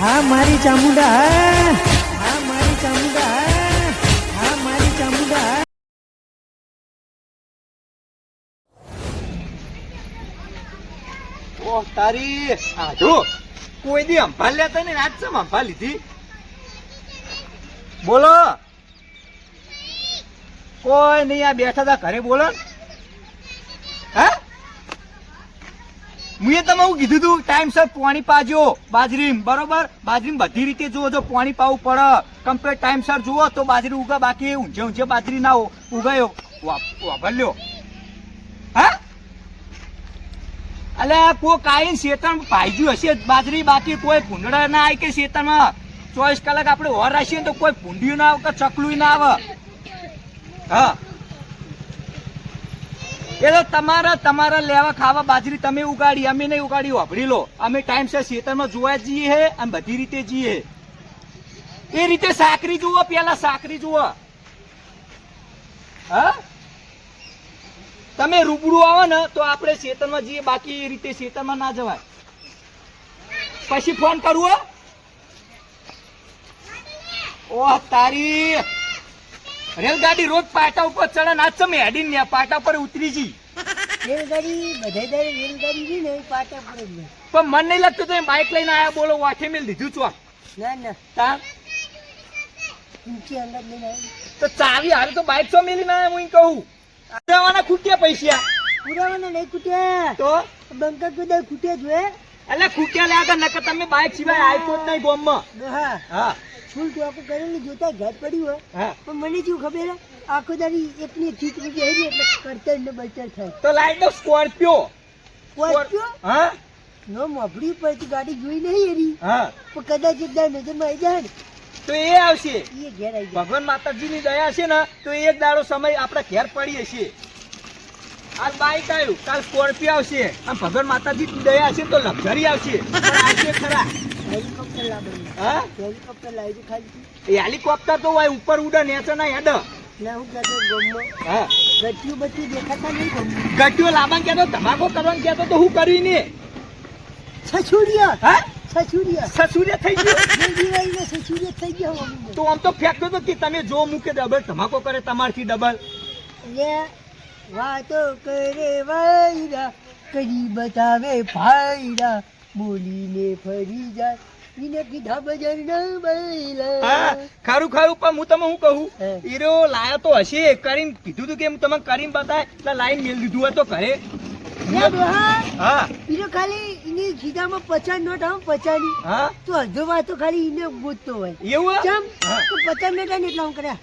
હા, મારી ચામુંડા, હા. હા, મારી ચામુંડા, હા. હા, મારી ચામુંડા ઓહ, તારી જો, કોઈ દી અંભાલ લેતા ને આજ સમ અંભાલ લીધી? બોલો. કોઈ નહીં, આ બેઠા હતા ઘરે, બોલો. હે? મુએ તમે હું કીધું તું ટાઈમસર પાણી પાજો. બાજરી બરોબર? બાજરીમ બધી રીતે જુઓ જો પાણી પાવું પડે. કમ્પ્લેટ ટાઈમસર જુઓ તો બાજરી ઉગા બાકી ઊંઝે ઊંઝે બાજરી ના ઉગાયો. વાપરલ્યો હા? અલે કોઈ કાઈ શેતણ પાઈજ્યું હશે, બાજરી બાકી, કોઈ ભૂંડડા ના આવે કે શેતણમાં? ચોવીસ કલાક આપણે ઓર રાખીએ તો કોઈ ભૂંડિયું ના આવે કે ચકલું ના આવે. હા. એ તો તમારા તમારા લેવા ખાવા બાજરી તમે ઉગાડી, અમે નહીં ઉગાડી, વાપરી લો. અમે ટાઈમસર ખેતરમાં જોવા જઈએ હે, અને બધી રીતે જઈએ એ રીતે સાકરી જુઓ, પેલા સાકરી જુઓ. હા? તમે રૂબરૂ આવો ને, તો આપણે ખેતરમાં જઈએ, બાકી એ રીતે ખેતરમાં ના જવાય. પછી ફોન કરવો ઓહ, તારી રેલગાડી રોજ પાટા ઉપર ચડે ના ચમે હેડી ને પાટા પર ઉતરી જી. રેલગાડી બધે દર રેલગાડી રહી ને પાટા પર જ પણ મન નહીં લાગતું તો બાઇક લઈને આયા બોલો વાઠે મેલ દીધું છો ના ના. તા? ઊંચી અંગત લઈને તો ચાવી હારે તો બાઇક છો મેલી ના હું કહું. પુરાવાના ખૂટ્યા પૈસા. પુરાવાના નહીં ખૂટ્યા. તો? બંકર બધા ખૂટ્યા જોઈએ એટલે ખૂટ્યા લાગે નકર તમે બાઇક સિવાય આઈફોન નહીં ગોમમાં. હા. હા. ફૂલ ટોપું કરેલું જોતા ઘર પડ્યું હોય. પણ મને શું ખબર આખો દાડી એકની ચીત રૂપી હેરી એટલે કરતર ને બચર થાય. તો લાઈટ દો સ્કોર્પિયો. સ્કોર્પિયો? હા. નો મોફડી પર ગાડી જોઈ નહીં હેરી. હા. પણ કદાચ એકદા નજરમાં આવી જાય ને. તો એ આવશે. એ ઘેર આવી ભગવાન માતાજીની દયા છે ને તો એક દાડો સમય આપણા ઘેર પડીએ છીએ આજ બાઈક આવ્યું કાલ સ્કોર્પિયો આવશે. આમ ભગવાન માતાજીની દયા છે તો લક્ઝરી આવશે. પણ આવશે ખરા. હેલિકોપ્ટર લાવવાનું હા? હેલિકોપ્ટર લાવી ખાલી હેલિકોપ્ટર તો હોય ઉપર ઉડે નેચે ના હેડ. ના હું કહેતો ગમો. હા. ગટ્યું બચ્યું દેખાતા નહીં ગમો. ગટ્ટીઓ લાવવાનું કહેતો ધમાકો કરવાનું કહેતો તો હું કર્યું ને છછુરિયા હા? સસુરિયા સસુરિયા થઈ ગયો? બે થઈ ગયો તો આમ તો ફેંકતો તો કે તમે જો મૂકે ડબલ ધમાકો કરે તમારથી ડબલ લે વાતો કરે વાયરા કરી બતાવે ફાયરા બોલીને ફરી જાય. એને કીધા બજાર ના હા ખારું ખારું પણ હું તમે શું કહું? હે. હીરો લાયો તો હશે. કરીને કીધું તું કે હું તમને કરીને બતાય. એટલે લાઈન મેલ દીધું હોય તો ઘરે હા. ઈને ખાલી ખીધામાં પચાસ નોટ આવે પચાસની હા. તો અડધો વાત તો ખાલી ઈને ગોતતો હોય. એવું ચમ? તો પચાસ નોટ આવે ને એટલા આમ કર્યા?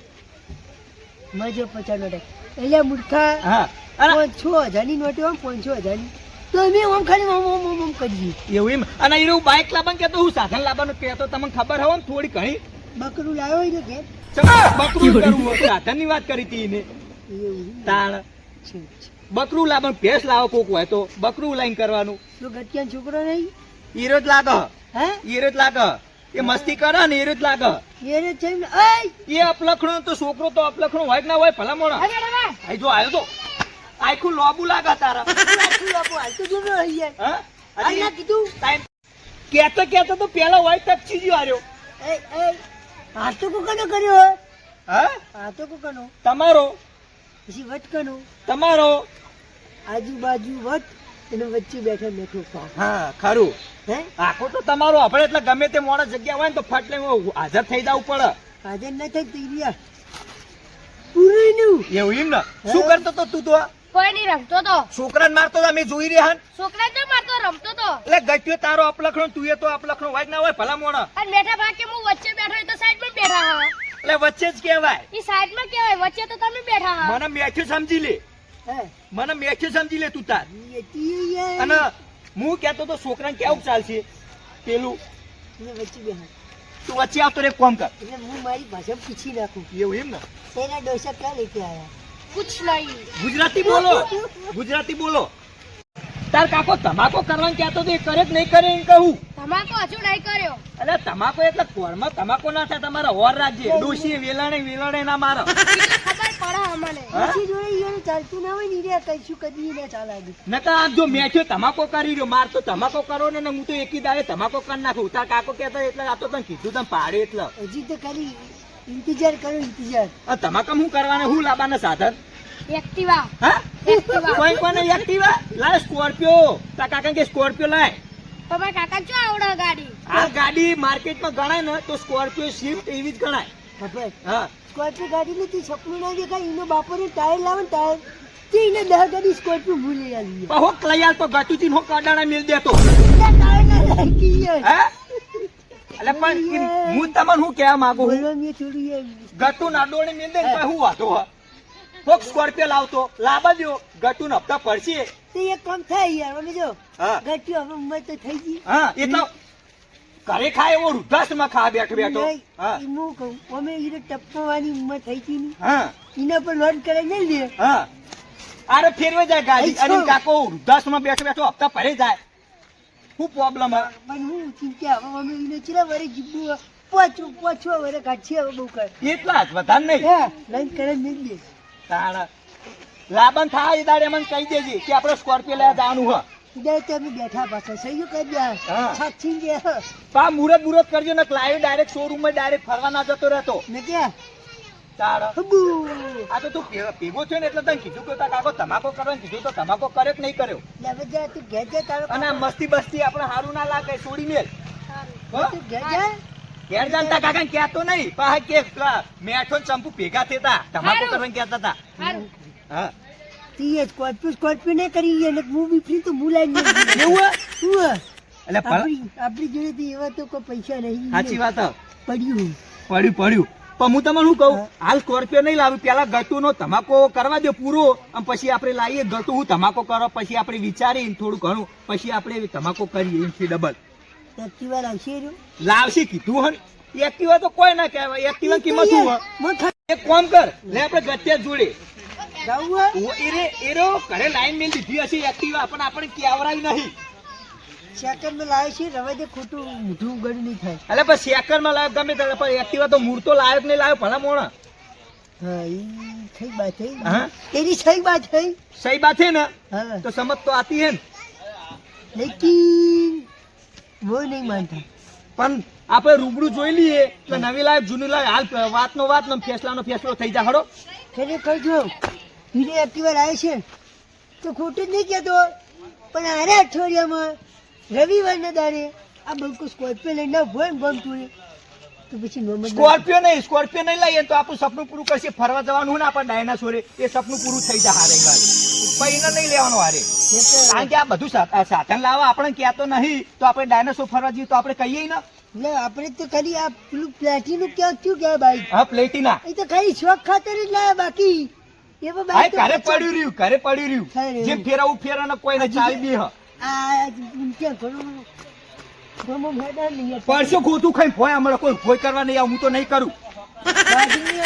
મજો પચાસ નોટ. એટલે મૂર્ખા હા. અને પાંચ છ હજારની નોટો આમ પાંચ છ હજારની. તો અમે આમ ખાલી આમ આમ આમ આમ કરીએ એવું એમ? અને હીરો બાઇક લાવવાનું કહેતો હું સાધન લાવવાનું કહેતો તમને ખબર હોય ને થોડી ઘણી. બકરું લાવ્યો હોય ને ઘેર બકરું કરવું સાધનની વાત કરી હતી એને. એવું તાણ. છે છે. બકરું લાવવાનું ભેંસ લાવો કોક હોય તો બકરું લાઈન કરવાનું. તો ગટિયાનો છોકરો નહીં હીરો જ લાગે. હે? હીરો જ લાગે. એ મસ્તી કરે ને હીરો જ લાગે. એને છે એ અપલખણો તો છોકરો તો અપલખણો હોય કે ના હોય ભલા મોણા? જો આવ્યો તો. આખું લોબુ લાગે તારા આખું આપો હાલ તો જો અહીંયા. હા? અહીંયા કીધું? ટાઈમ. કેતો કેતો તો પેલો હોય તપસી ગયો આર્યો એ એ આ તો કોકનો કર્યો હા. આ તો કોકનો તમારો? પછી વટકનો. તમારો? આજુબાજુ વટ એને વચ્ચે બેઠો બેઠો હા ખરું. હે? આખો તો તમારો આપણે એટલે ગમે તે મોડા જગ્યા હોય ને તો ફટ લઈને હાજર થઈ જવું પડે. હાજર ન થઈ તીરિયા પૂરું એવું એમ ને? શું કરતો તો તું તો કોઈ નહીં રમતો તો. છોકરાને મારતો તો અમે જોઈ રહ્યા ને. છોકરા તો મારતો રમતો તો? એટલે ગટ્યો તારો અપલખણો તું એ તો અપલખણો હોય કે ના હોય ભલા મોણા. અને બેઠા ભાગે હું વચ્ચે બેઠો તો સાઈડમાં બેઠા હા. એટલે વચ્ચે જ કહેવાય. ઈ સાઈડમાં કેવાય વચ્ચે તો તમે બેઠા હા. મને મેઠ્યું સમજી લે. હે? મને મેઠ્યું સમજી લે તું તાર. અને હું કહેતો તો છોકરાને કેવું ચાલશે? પેલું વચ્ચે બેઠા તું વચ્ચે આવતો રે કોમ કર. એટલે હું મારી ભાષા પૂછી નાખું. એવું એમ ને? તેના ડોસા ક્યાં લેતી આયા? કુછ નહીં ગુજરાતી બોલો. ગુજરાતી બોલો. તાર કાકો તમાકો કરવાનું કહેતો તો એ કરે જ નહીં કરે એમ કહું. તમાકો હજુ નહીં કર્યો. અરે તમાકો એટલે કોરમાં તમાકો ના થાય તમારા હોર રાજ્ય. ડોશી વેલાણે વેલાણે ના મારો. ખબર પડે અમને. હા? પછી જોડે ઈયોને ચાલતું ના હોય નીરે ઈરે કઈશું કદી ના ચાલે આમ જો મેઠ્યો તમાકો કરી રહ્યો માર તો તમાકો કરો ને ને હું તો એકી દાડે તમાકો કરી નાખું. તાર કાકો કહેતા એટલે આ તો તને કીધું તમે પાડે એટલે. હજી તો ખાલી ઇંતજાર કરો ઇંતજાર આ તમાકમ શું કરવાના? હું લાબાના સાધન? એક્ટિવા હા? એક્ટિવા કોઈ કોને એક્ટિવા લાય સ્કોર્પિયો તા કાકા કે સ્કોર્પિયો લાય. તમારા કાકા ચો આવડે ગાડી? આ ગાડી માર્કેટમાં ગણાય ને તો સ્કોર્પિયો સ્વિફ્ટ એવી જ ગણાય. ખબર હા. સ્કોર્પિયો ગાડી નથી સપનું ના દેખાય એનો બાપોને ટાયર લાવે ને ટાયર. તીને દહ ગાડી સ્કોર્પિયો ભૂલી આવી હો કલયાર તો ગટુચી હો કાડાણા મેલ દેતો ટાયર ના લાગી હે? એટલે પણ હું તમને શું કહેવા માંગુ છું ગટુ ના ડોળે મેલ દે હું વાંધો હ કોક સ્કોર્પિયો લાવતો લાબા દો ગટુ ન હપ્તા પડશે તે એક કામ થાય યાર અમે જો હા. ગટ્યો હવે ઉંમર તો થઈ ગઈ. હા એ તો ઘરે ખાય એવો વૃદ્ધાશ્રમમાં ખા બેઠો બેઠો. હા. હું કહું અમે ઈને ટપકવાની ઉંમર થઈ ગઈ ની. હા. એના પર લોન કરે નહીં લે. હા. અરે ફેરવે જાય ગાડી. અને કાકો વૃદ્ધાશ્રમમાં બેઠો બેઠો હપ્તા ભરે જાય. શું પ્રોબ્લેમ હે? મને હું ચિંતા હવે અમે એને ચેલા વરે જીબુ પોચું પોચું વરે કાઢી હવે બહુ કર એટલા જ વધાર નહીં? હે લોન કરે નહીં દે તાણા. લાબન થાય દાડે મને કહી દેજે કે આપણે સ્કોર્પિયો લેવા જવાનું હ. સીધા તે અમે બેઠા પાછા. સહયોગ કરી દે હા. સાક્ષી ગયા પા મુરત મુરત કરજો ને લાઈવ ડાયરેક્ટ શોરૂમમાં ડાયરેક્ટ ફરવા ના જતો રહેતો. ને ક્યાં? આ તો તું ભેગો છે ને એટલે તને કીધું કે કાકો તમાકો કરવાનું કીધું તો તમાકો કરે કે નહીં કર્યો? લે હવે જા તું ઘેર જા તારો અને મસ્તી બસ્તી આપણે સારું ના લાગે છોડી મેલ. ઘેર જા. જાણતા કાકા કહેતો નહીં. પાહા કે મેઠો ચંપુ ભેગા થતા તમાકો કરવાનું કહેતા હતા હા. તી એ સ્કોર્પિયો સ્કોર્પિયો ને કરી ગયા ને હું બી ફ્રી તો બોલાય નહીં એવું હે? એટલે આપણી એવા તો કોઈ પૈસા નહીં સાચી વાત પડ્યું. પડ્યું પડ્યું. પણ હું તમને શું કહું? હાલ સ્કોર્પિયો નહીં લાવ્યું. પેલા ગટુ નો તમાકો કરવા દો પૂરો. અને પછી આપણે લાવીએ ગટુ. હું તમાકો કરો પછી આપણે વિચારીને થોડું ઘણું. પછી આપણે તમાકો કરીએ એમથી ડબલ એક્ટિવા લાવશે લાવશે કીધું હન. એક્ટિવા તો કોઈ ના કહેવાય. એક્ટિવા કિંમત શું? એક કોમ કર લે આપણે ગત્યા જોડે. એરો ઘરે લાઈન મેં લીધી હશે એક્ટિવા પણ આપણે કેવરાય નહીં. સેકન્ડમાં છે રવાઈ ખોટું મોઢું ઉગાડ્યું નહીં થાય. એટલે પણ સેકન્ડમાં ગમે ત્યારે પણ એક્ટિવા તો મૂળ તો લાવ્યો નહીં લાવ્યો? ભલા હા એ બાત હે હા? તેરી સહી બાત હે સહી બાત હે ને? હા. તો સમજ તો આતી હે ને. લેકિન વો નહીં માનતા. પણ આપણે રૂબરૂ જોઈ લઈએ તો નવી લાયક જૂની લાઈફ હાલ વાતનો વાત ને ફેસલાનો ફેસલો થઈ જા હડો ખરેખર જો હીરે એક્ટિવા લાવે છે તો ખોટું જ નહીં કહેતો. પણ આરે અઠવાડિયામાં રવિવારના દાડે આ બંકો સ્કોર્પિયો લઈને ભોય ને બમ તોડે તો પછી સ્કોર્પિયો નહીં સ્કોર્પિયો નહીં લઈએ તો આપણું સપનું પૂરું કરશે. ફરવા જવાનું ને આપણે ડાયનાસોરે એ સપનું પૂરું થઈ જાય હારે પછી નહીં લેવાનો હારે. કારણ કે આ બધું સાધન લાવવા આપણે કહેતો નહીં તો આપણે ડાયનાસોર ફરવા જઈએ તો આપણે કહીએ ને. એટલે આપણે તો ખાલી આ પેલું પ્લેટિનું ક્યાં શું કહેવાય ભાઈ હા પ્લેટિના. એ તો ખાલી શોખ ખાતર જ લાયા બાકી. હા ઘરે પડ્યું રહ્યું ઘરે પડ્યું રહ્યું. જેમ ફેરવું કોઈને ચાલી દે હ પરસો ખોતું ખાઈ ભોય? અમારે કોઈ ભોય કરવા નહીં આવે હું તો નહીં કરું.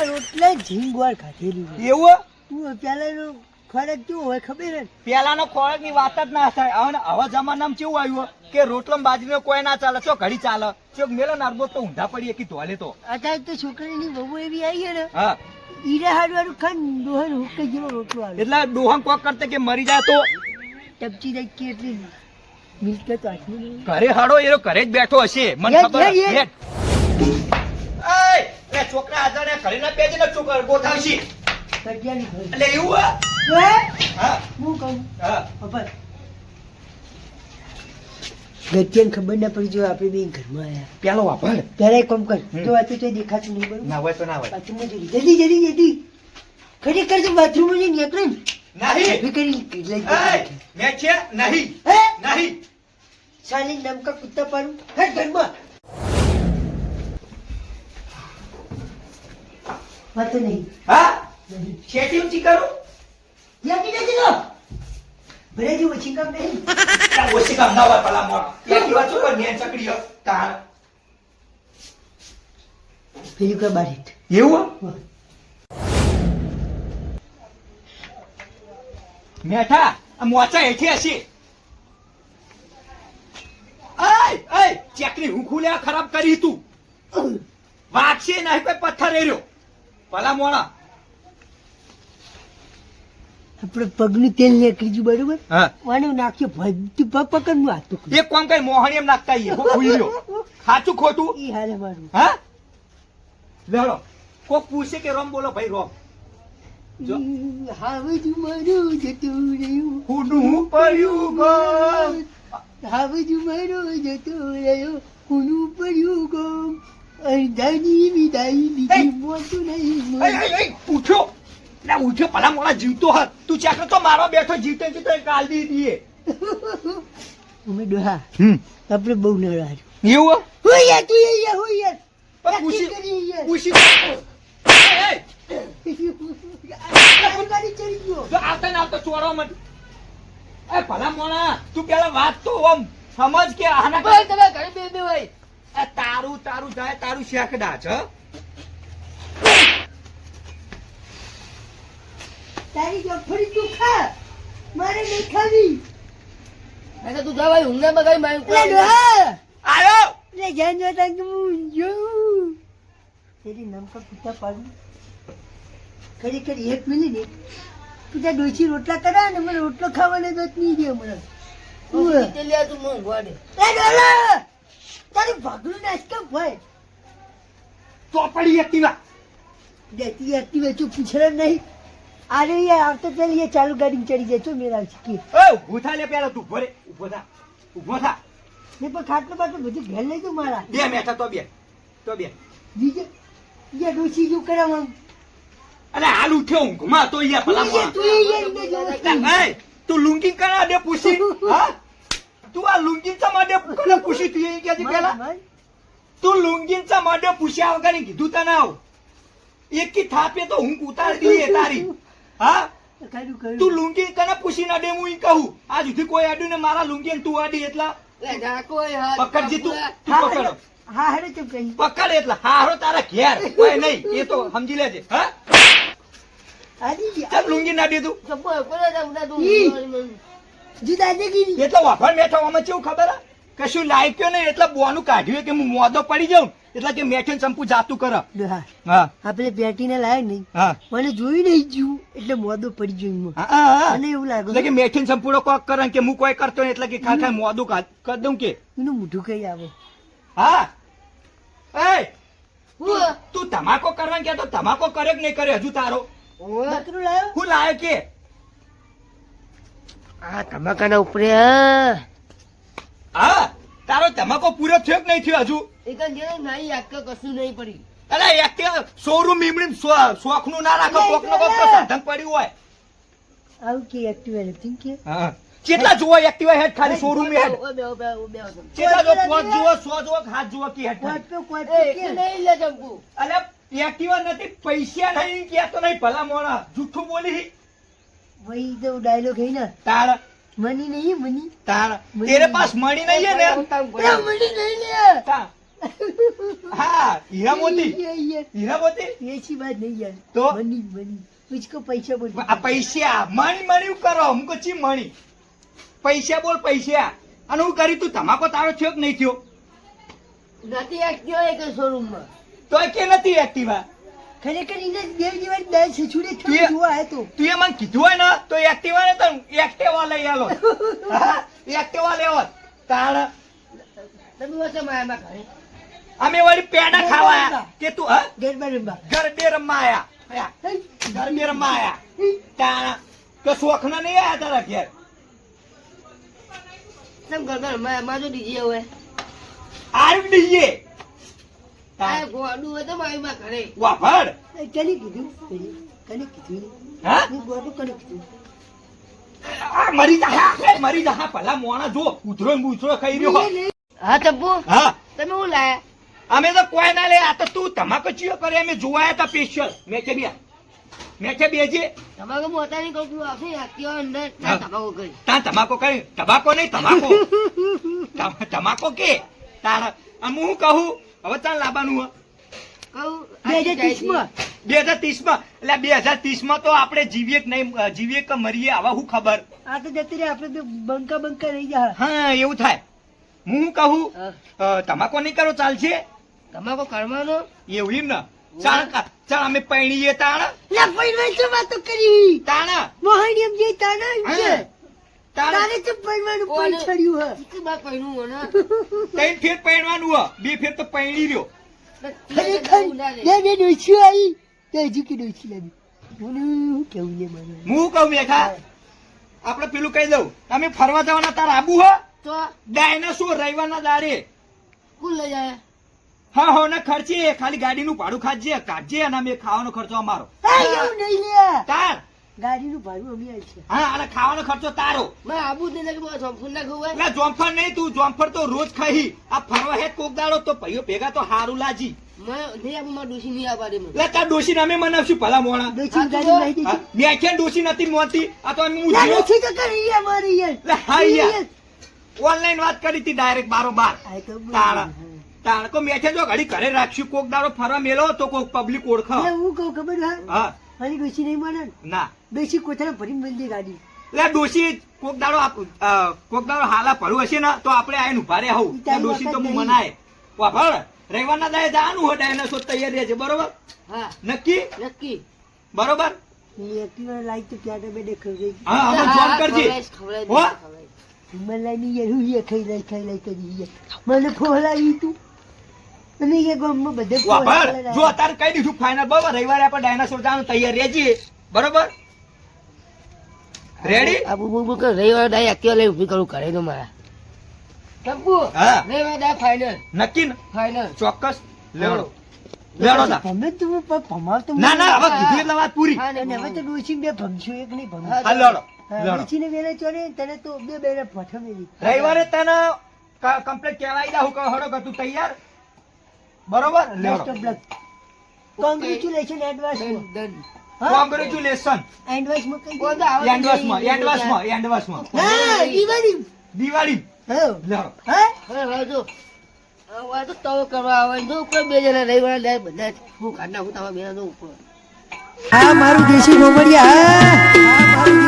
રોટલે ઝીંગવાર ખાધેલી એવું? તું પેલાનો ખોરાક કેવો હોય ખબર? પેલાનો ખોરાકની વાત જ ના થાય. હવે હવે જમાનામાં કેવું આવ્યું કે રોટલો બાજરીનો કોઈ ના ચાલે ચો ઘડી ચાલે. ચો મેલો નારગો તો ઊંધા પડીએ કે ધોલે તો. અત્યારે તો છોકરીની બહુ એવી આવી છે ને હા. ઈરે હાડવાનું ખાન ડોહન હુકે જેવો રોટલો આવે. એટલે ડોહન કોક કરતે કે મરી જાય તો? ટપચી જાય કેટલી? મિલકત આટલી ઘરે હાડો એ ઘરે જ બેઠો હશે. મને ખબર છે. એ છોકરા હાજર ઘરે ના પેજ ને છોકરા ગોઠવશી. કડિયાની એટલે એવું હે? હે? હા. હું કહું? હા. ખબર ગત્યાને ખબર ના પડી જો આપણે બે ઘરમાં આયા. પેલો વાપર ત્યારે કામ કર તો જો આ તો દેખાતું નહીં બરોબર? ના હોય તો ના હોય. બાથરૂમમાં જલ્દી જલ્દી જલ્દી. જલ્દી ખરેખર તો બાથરૂમમાં જઈને નીકળે ને. નહીં. ઊભી કરી લઈ. મેં છે નહીં. હે નહીં. સાલી નમકા કુત્તા પાડું. હે ઘરમાં. વાત નહીં. હા? શેટી ઊંચી કરું? યાદી નથી તો. ભલે જે ઓછી કામ નહીં. ઓછી કામ ના હોય પેલા મોર. ત્યાંથી વાંચો કર મેં ચકડીયો તાર. પેલી કોઈ બારીટ. એવું? મેઠા આ મોચા હેઠી હશે. આય આય ચેકની ખરાબ કરી તું. વાગશે નહીં કોઈ પથ્થર એર્યો ભલા મોણા. આપણે પગનું તેલ નીકળી ગયું બરોબર? હા. અને નાખ્યો ભજતું પગ પકડનું હાથ એક કોમ કઈ મોહણી એમ નાખતા આઈએ ખુલ્યો સાચું ખોટું? ઈ હારે મારું. હા? લેડો કોક પૂછે કે રોમ બોલો ભાઈ રોમ. જો. જ મારું જતું રહ્યું હુનું પડ્યું ગમ. હાવજુ મારો જતો રહ્યો કુનું પડ્યું ગમ. અર્ધાની વિદાય! નહીં ઉઠ્યો. ના ઉઠ્યો ભલા મોડા જીવતો હત તું ચાકર તો મારો બેઠો જીવતો જીવતો કાલ દી દીએ. અમે ડોહા. આપણે બહુ નળાર એવું હોય યાર તું યાર હોય યાર પૂછી. પૂછી જો ભાઈ તારું તારું જાય તારું શેકડા છે ખા મારે નહીં ખાવી એટલે તું જવાય ઊંઘને બગાડી મારી લે ડોહા આયો. લે જાન જોતા કે હું જોઉં તેરી નમકા કુત્તા પાડું. ખરેખર એક મિનિટ ને તું ડોસી રોટલા કરા ને મને રોટલો ખાવાનો તો નહીં દે હમણાં. તે તું તારું ભાગલું ભાઈ ચોપડી એક્ટિવા. દેતી નહીં. અરે યાર આવતો પેલી ये ચાલુ ગાડી ચડી જાય છો મેરા કે. એ ઊભો થા લે પેલા તું ભરે ઊભો થા ઊભો થા. ને પણ ખાટલો બાટલો બધું ઘેર લઈ જાઉં મારા. બે મેઠા તો બે તો બે. બીજે બીજા ડોસી જો કરાવવાનું. અરે હાલ ઉઠ્યો ઊંઘમાં તો અહીંયા ભલા તું લુંગી કરા દે પૂછી હા તું આ લુંગી ચા માટે કોને પૂછી તું એ કે પેલા તું લુંગી ચા માટે પૂછ્યા વગરની કીધું તને આવ એક કી થાપે તો હું ઉતાર દઈએ તારી હા તું લુંગી કને પૂછી ના દે હું કહું આજ સુધી કોઈ આડ્યું ને મારા લુંગી તું આડી એટલા પકડજી તું તું પકડ પકડો હા હારે ચમ પકડ એટલા હારો તારા ઘેર કોઈ નહીં એ તો સમજી લેજે હા ચાલ લુંગી ના દીધું એટલે વાફર મેઠો આમાં કેવું ખબર કશું લાયક્યો નહીં એટલે બોનું કાઢ્યું કે હું મોદો પડી જાઉં એટલે કે મેઠે ચંપુ જાતું કર આપણે લાયા નહીં હા મને જોઈ નહીં જ્યું એટલે મોદો પડી ગયું. મને એવું લાગ્યું કે મેઠીને સંપૂર્ણ કોક કરે કે હું કોઈ કરતો નહીં એટલે કે ખા ખા મોદું કર દઉં કે એનું મોઢું કઈ આવે હા એ હું? તું તમાકો કરવાનું કે તો તમાકો કરે કે નહીં કરે હજુ તારો? બકરું લાયો? હું લાયો કે? આ તમાકાના ઉપરે હા. હા તારો તમાકો પૂરો થયો કે નહીં થયો હજુ? એક જ જેને નાઈ કશું નહીં પડી. અરે એક કે સોરું શોખનું ના રાખો કોક નો કોક સાધન પડ્યું હોય. આવું કે એક્ટિવા કે? હા. કેટલા જુઓ એક્ટિવા હેડ ખાલી શોરૂમ હેડ. કેટલા જો પાંચ જુઓ સો જુઓ હાથ જુઓ કે હેડ કોટ પે કોટ એ, પે એક કે નહીં લે ચંપુ અલે એક્ટિવા નથી પૈસા નહીં કેતો નહીં ભલા મોણા જૂઠું બોલી. વહી જો ડાયલોગ હે ને. તાર. મની નહીં મની. તારા. તેરે પાસ મની નહીં હે ને? મની નહીં હે. હા હીરા મોતી. હીરા મોતી? એસી વાત નહીં યાર. તો? Money money. મુજકો પૈસા બોલ. આ પૈસા. મણી મણી કરો? મુકો ચી મણી? પૈસા બોલ પૈસા. અને હું કરી તું તમાકો તારો થયો કે નહીં થયો. નથી એક થયો એક શોરૂમમાં તો કે નથી એક્ટિવા ખરેખર ઇને દેવ જીવન દસ છોડે થોડું જોવા આયો તો. તું એ મને કીધું હોય ને તો એક્ટિવા ને તો એક્ટિવા લઈ આલો. હા, એક્ટિવા લેવો. તાળ તમે વચ્ચે માયામાં ઘરે. અમે વળી પેડા ખાવા આયા. કે તું હા? ગરબા રમવા. ગરબે રમવા આયા. ગરબે રમવા આયા. તાળ તો શોખના નહીં આયા તારા ઘેર? તમ ગરબા? અમારે તો DJ હોય. આવી દઈએ આ ગોડું હોય તો માયામાં ઘરે. વાભડ એ કને કીધું? કને? કીધું? હા? હું ગોડું કને કીધું? આ મરી જા હા, મરી જા. ભલા મોણા જો ઉધરો ને બુધરો ખાઈ રહ્યો હા. ચપ્પુ. હા. તમે હું લાયા? અમે તો કોઈ ના લે આ તો તું તમાકુ ચિયો કરે અમે જોવાયા તા સ્પેશિયલ મેચે બે મેચે બેજે તમાકુ પોતાની કંપની આવશે આટલ્યો અંદર હા. કરી તા તમાકો કરી તમાકો નહીં તમાકો તમાકો કે? તારા હું કહું હવે ચાલ લાવવાનું હોય બે હજાર ત્રીસમાં. ત્રીસમાં એટલે બે હજાર ત્રીસમાં તો આપણે જીવીએ કે નહીં જીવીએ કે મરીએ આવા શું ખબર? આ તો જતી રહી આપણે તો બંકા બંકા રહી જા. હા એવું થાય. હું કહું? તમાકો નહીં કરો ચાલશે? તમાકો કરવાનો? એવું એમ ને? ચાલ ચાલ અમે પૈણીએ તાણા. તાણા પૈણવાય શું વાતો કરી? તાણ. મોહણી એમ જે. તાણ તારે તો પૈણવાનું કોને? છડ્યું હે? કેટલી વાર પહેર્યું મને? તૈન ફેર પૈણવાનું હો. બે ફેર તો પૈણી રહ્યો. ખરેખર લે ને ડોછી આવી તે હજુ કે ડોછી લાગી હું કેવું લે મને? હું કહું મેઘા આપણે પેલું કહી દઉં. તમે ફરવા જવાના તાર આબુ હો? તો? ડાયનાસોર રવિવારના દાડે. કુલ લઈ જાય હા હો ને ખર્ચે. ખાલી ગાડીનું ભાડું ખાજે કાઢજે અને અમે ખાવાનો ખર્ચો અમારો. એવું નહીં તાર. ગાડીનું ભાડું અમે આવશે હા અને ખાવાનો ખર્ચો તારો. મેં આબુ જ નહીં લાગે મારે ના ખવાય એટલે જોમફળ નહીં તું જોમફળ તો રોજ ખાઈ. આ ફરવા હે કોક દાડો તો ભાઈઓ ભેગા તો હારું લાજી. મેં મેં. ઓનલાઈન વાત કરી હતી ડાયરેક્ટ બારો બાર. તાળા તાણ કો જો ઘડી ઘરે રાખશું કોક દાડો ફરવા મેલો તો કોક પબ્લિક ઓળખા. હું કહું ખબર હા? હા. મારી ડોસી નહીં માને ના? ડોસી કોથળા ભરીને મળી ગાડી. એટલે ડોશી કોક દાડો કોક દાડો હાલા ભરવું હશે ને તો આપણે આઈને ઊભા રહ્યા હોઉં. ઈ તો હું મનાય. વાપર રવિવારના દાડે જવાનું હોય ડાયનાસોર તૈયાર રહેજે બરોબર? હા. નક્કી? નક્કી. બરોબર? લાઈક તો ક્યાં તો બેડે હા અમે જોન કરજે. ખવડાવીશ, ખવડાવીશ, હો? ખવડાવીશ. મલાઈની યાર હું યાર ખાઈ લઈ ખાઈ લઈ કરી મને ફોલાવી તું. અને એ ગામમાં બધે જો અત્યારે કહી દીધું ફાઇનલ બરોબર રવિવારે આપણે ડાયનાસોર જવાનું તૈયાર રહેજે. બરોબર? રેડી આબુ બુ બુ રવિવારે દાય એક્ટિવા લઈ ઊભી કરું ઘરે તો મારા. ટપ્પુ હા. રવિવારે ડાય ફાઇનલ નક્કી ને? ફાઇનલ ચોક્કસ. લેવડો. લેવડો તું ભમાવ તો ના ના હવે કીધું એટલે વાત પૂરી. અને હવે તો ડોસી બે ભમશું એક નહીં ભમશું હા, હા લેવડો હા, લેવડો. ડોસીને વેલે ચોરે તને તો બે બેને પઠમેલી રવિવારે તને કમ્પ્લીટ કહેવાય દા હું હડો તું તૈયાર? બરોબર? બેસ્ટ ઓફ લક કોંગ્રેચ્યુલેશન એડવાન્સમાં ડન કોંગ્રેચ્યુલેશન એડવાન્સમાં કઈ બોલમાં આવે માં. એન્ડવાસમાં એન્ડવાસમાં હા દિવાળી. દિવાળી. હા. લેવડો હા? હવે હવે જો તો તવ કરવા આવે. જો ઉપર બે જણા રવિવાર લે બધા હું કાઢ નાખું તમારા બે ઉપર આ મારું દેશી ગોમડિયા હા.